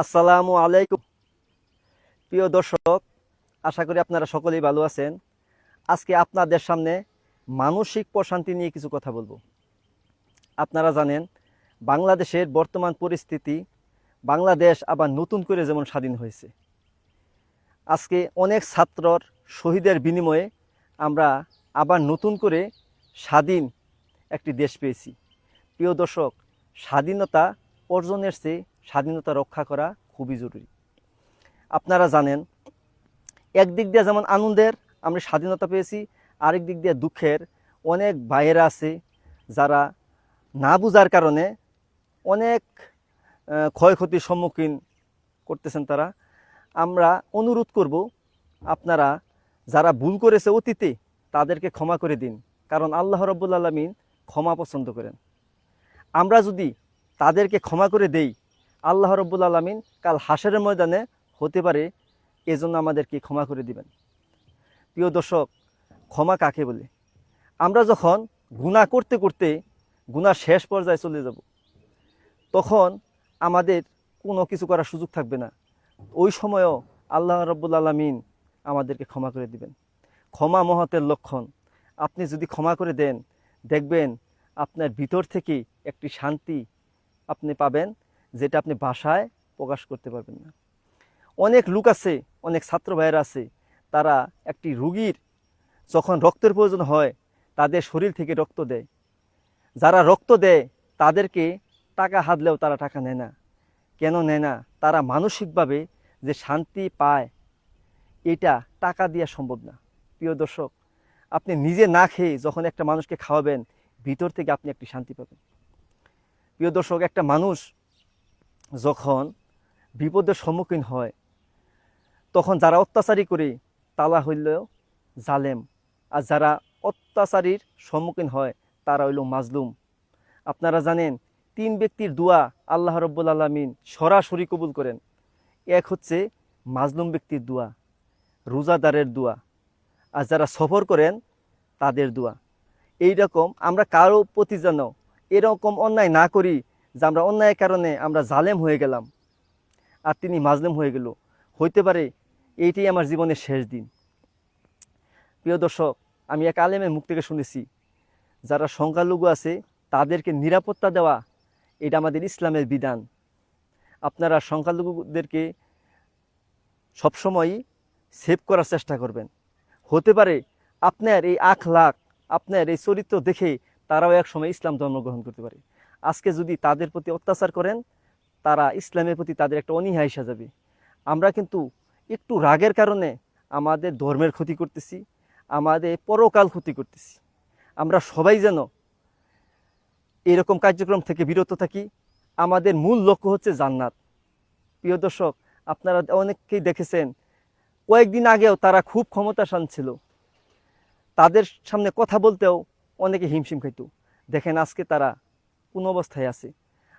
আসসালামু আলাইকুম। প্রিয় দর্শক, আশা করি আপনারা সকলেই ভালো আছেন। আজকে আপনাদের সামনে মানসিক প্রশান্তি নিয়ে কিছু কথা বলব। আপনারা জানেন, বাংলাদেশের বর্তমান পরিস্থিতি, বাংলাদেশ আবার নতুন করে যেমন স্বাধীন হয়েছে। আজকে অনেক ছাত্রর শহীদের বিনিময়ে আমরা আবার নতুন করে স্বাধীন একটি দেশ পেয়েছি। প্রিয় দর্শক, স্বাধীনতা অর্জনের চেয়ে স্বাধীনতা রক্ষা করা খুবই জরুরি। আপনারা জানেন, একদিক দিয়ে যেমন আনন্দের আমরা স্বাধীনতা পেয়েছি, আরেক দিক দিয়ে দুঃখের অনেক ভাইয়েরা আছে যারা না বুঝার কারণে অনেক ক্ষয়ক্ষতির সম্মুখীন করতেছেন তারা। আমরা অনুরোধ করব, আপনারা যারা ভুল করেছে অতীতে তাদেরকে ক্ষমা করে দিন, কারণ আল্লাহ রব্বুল আলমিন ক্ষমা পছন্দ করেন। আমরা যদি তাদেরকে ক্ষমা করে দেই আল্লাহ রব্বুল আলমিন কাল হাসের ময়দানে হতে পারে, এজন্য আমাদেরকে ক্ষমা করে দিবেন। প্রিয় দর্শক, ক্ষমা কাকে বলে? আমরা যখন গুণা করতে করতে গুণা শেষ পর্যায়ে চলে যাব, তখন আমাদের কোনো কিছু করার সুযোগ থাকবে না। ওই সময়ও আল্লাহ রব্বুল আলমিন আমাদেরকে ক্ষমা করে দিবেন। ক্ষমা মহতের লক্ষণ। আপনি যদি ক্ষমা করে দেন, দেখবেন আপনার ভিতর থেকে একটি শান্তি আপনি পাবেন যেটা আপনি ভাষায় প্রকাশ করতে পারবেন না। অনেক লোক আছে, অনেক ছাত্র ভাইয়েরা আছে, তারা একটি রুগীর যখন রক্তের প্রয়োজন হয়, তাদের শরীর থেকে রক্ত দেয়। যারা রক্ত দেয়, তাদেরকে টাকা হাতলেও তারা টাকা নেয় না। কেন নেয় না? তারা মানসিকভাবে যে শান্তি পায়, এটা টাকা দেওয়া সম্ভব না। প্রিয় দর্শক, আপনি নিজে না খেয়ে যখন একটা মানুষকে খাওয়াবেন, ভিতর থেকে আপনি একটি শান্তি পাবেন। প্রিয় দর্শক, একটা মানুষ যখন বিপদের সম্মুখীন হয়, তখন যারা অত্যাচারী করে তালা হইলেও জালেম। আর যারা অত্যাচারীর সম্মুখীন হয়, তারা হইল মাজলুম। আপনারা জানেন, তিন ব্যক্তির দোয়া আল্লাহ রব্বুল আলমিন সরাসরি কবুল করেন। এক হচ্ছে মাজলুম ব্যক্তির দোয়া, রোজাদারের দোয়া। আর যারা সফর করেন, তাদের দোয়া। এই রকম আমরা কারও প্রতি যেন এরকম অন্যায় না করি যে আমরা অন্যায়ের কারণে আমরা জালেম হয়ে গেলাম আর তিনি মাজলেম হয়ে গেল। হইতে পারে এইটাই আমার জীবনের শেষ দিন। প্রিয় দর্শক, আমি এক আলেমের মুখ থেকে শুনেছি, যারা সংখ্যালঘু আছে, তাদেরকে নিরাপত্তা দেওয়া এটা আমাদের ইসলামের বিধান। আপনারা সংখ্যালঘুদেরকে সবসময়ই সেভ করার চেষ্টা করবেন। হতে পারে আপনার এই আখ লাখ আপনার এই চরিত্র দেখে তারাও এক সময় ইসলাম ধর্ম গ্রহণ করতে পারে। আজকে যদি তাদের প্রতি অত্যাচার করেন, তারা ইসলামের প্রতি তাদের একটা অনীহা এসে যাবে আমরা কিন্তু একটু রাগের কারণে আমাদের ধর্মের ক্ষতি করতেছি, আমাদের পরকাল ক্ষতি করতেছি। আমরা সবাই যেন এরকম কার্যক্রম থেকে বিরত থাকি। আমাদের মূল লক্ষ্য হচ্ছে জান্নাত। প্রিয় দর্শক, আপনারা অনেককেই দেখেছেন, কয়েকদিন আগেও তারা খুব ক্ষমতাশান ছিল। তাদের সামনে কথা বলতেও অনেকে হিমশিম খাইত। দেখেন আজকে তারা কোন অবস্থায় আছে।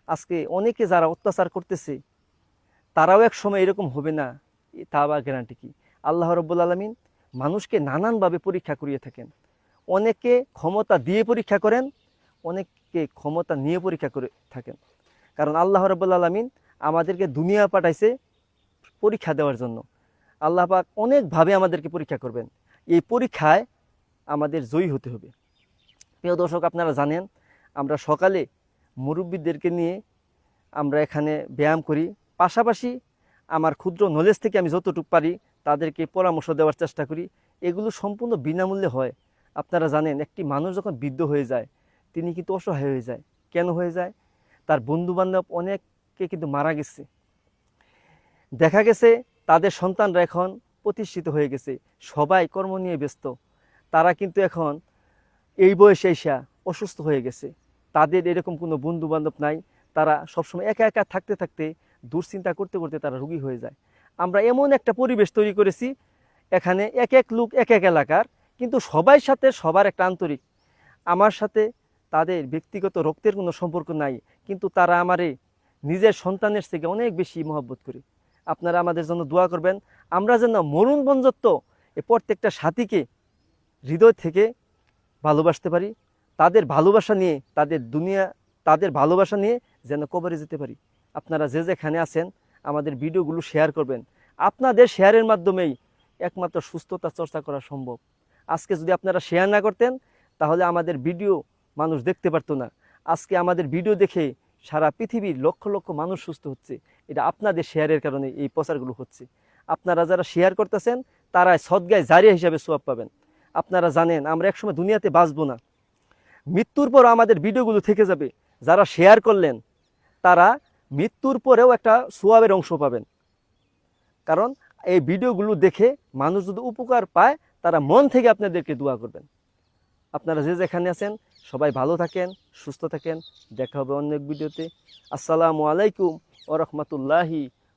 আজকে অনেকে যারা অত্যাচার করতেছে, তারাও এক সময় এরকম হবে না। তা বা গ্যারান্টি কি? আল্লাহ রব্বুল আলমিন মানুষকে নানানভাবে পরীক্ষা করিয়ে থাকেন। অনেকে ক্ষমতা দিয়ে পরীক্ষা করেন অনেককে ক্ষমতা নিয়ে পরীক্ষা করে থাকেন। কারণ আল্লাহ রব্বুল আলমিন আমাদেরকে দুনিয়া পাঠাইছে পরীক্ষা দেওয়ার জন্য। আল্লাহ পাক অনেকভাবে আমাদেরকে পরীক্ষা করবেন। এই পরীক্ষায় আমাদের জয়ী হতে হবে। প্রিয় দর্শক, আপনারা জানেন, আমরা সকালে মুরব্বীদেরকে নিয়ে আমরা এখানে ব্যায়াম করি। পাশাপাশি আমার ক্ষুদ্র নলেজ থেকে আমি যতটুকু পারি তাদেরকে পরামর্শ দেওয়ার চেষ্টা করি। এগুলো সম্পূর্ণ বিনামূল্যে হয়। আপনারা জানেন, একটি মানুষ যখন বৃদ্ধ হয়ে যায়, তিনি কিন্তু অসহায় হয়ে যায়। কেন হয়ে যায়? তার বন্ধুবান্ধব অনেককে কিন্তু মারা গেছে। দেখা গেছে, তাদের সন্তানরা এখন প্রতিষ্ঠিত হয়ে গেছে। সবাই কর্ম নিয়ে ব্যস্ত। তারা কিন্তু এখন এই বয়সে এসা অসুস্থ হয়ে গেছে। তাদের এরকম কোনো বন্ধু বান্ধব নাই, তারা সবসময় একা একা থাকতে থাকতে দুশ্চিন্তা করতে করতে তারা রুগী হয়ে যায়। আমরা এমন একটা পরিবেশ তৈরি করেছি, এখানে এক এক লোক, এক এক এলাকার, কিন্তু সবার সাথে সবার একটা আন্তরিক। আমার সাথে তাদের ব্যক্তিগত রক্তের কোনো সম্পর্ক নাই, কিন্তু তারা আমারে নিজের সন্তানের থেকে অনেক বেশি মহব্বত করে। আপনারা আমাদের জন্য দোয়া করবেন, আমরা যেন মরুণ বঞ্জত্ব এ প্রত্যেকটা সাথীকে হৃদয় থেকে ভালোবাসতে পারি তাদের ভালোবাসা নিয়ে, তাদের দুনিয়া, তাদের ভালোবাসা নিয়ে যেন কবরে যেতে পারি। আপনারা যে যেখানে আছেন, আমাদের ভিডিওগুলো শেয়ার করবেন। আপনাদের শেয়ারের মাধ্যমেই একমাত্র সুস্থতা চর্চা করা সম্ভব। আজকে যদি আপনারা শেয়ার না করতেন, তাহলে আমাদের ভিডিও মানুষ দেখতে পারতো না। আজকে আমাদের ভিডিও দেখে সারা পৃথিবীর লক্ষ লক্ষ মানুষ সুস্থ হচ্ছে। এটা আপনাদের শেয়ারের কারণে এই প্রচারগুলো হচ্ছে। আপনারা যারা শেয়ার করতেছেন তারা সদ্গায় জারিয়া হিসাবে সোয়াব পাবেন। আপনারা জানেন, আমরা একসময় দুনিয়াতে বাঁচবো না। মৃত্যুর পর আমাদের ভিডিওগুলো থেকে যাবে। যারা শেয়ার করলেন, তারা মৃত্যুর পরেও একটা সোয়াবের অংশ পাবেন। কারণ এই ভিডিওগুলো দেখে মানুষ যদি উপকার পায়, তারা মন থেকে আপনাদেরকে দোয়া করবেন। আপনারা যে যেখানে আছেন, সবাই ভালো থাকেন, সুস্থ থাকেন। দেখা হবে অন্য ভিডিওতে। আসসালামু আলাইকুম ও রহমতুল্লাহি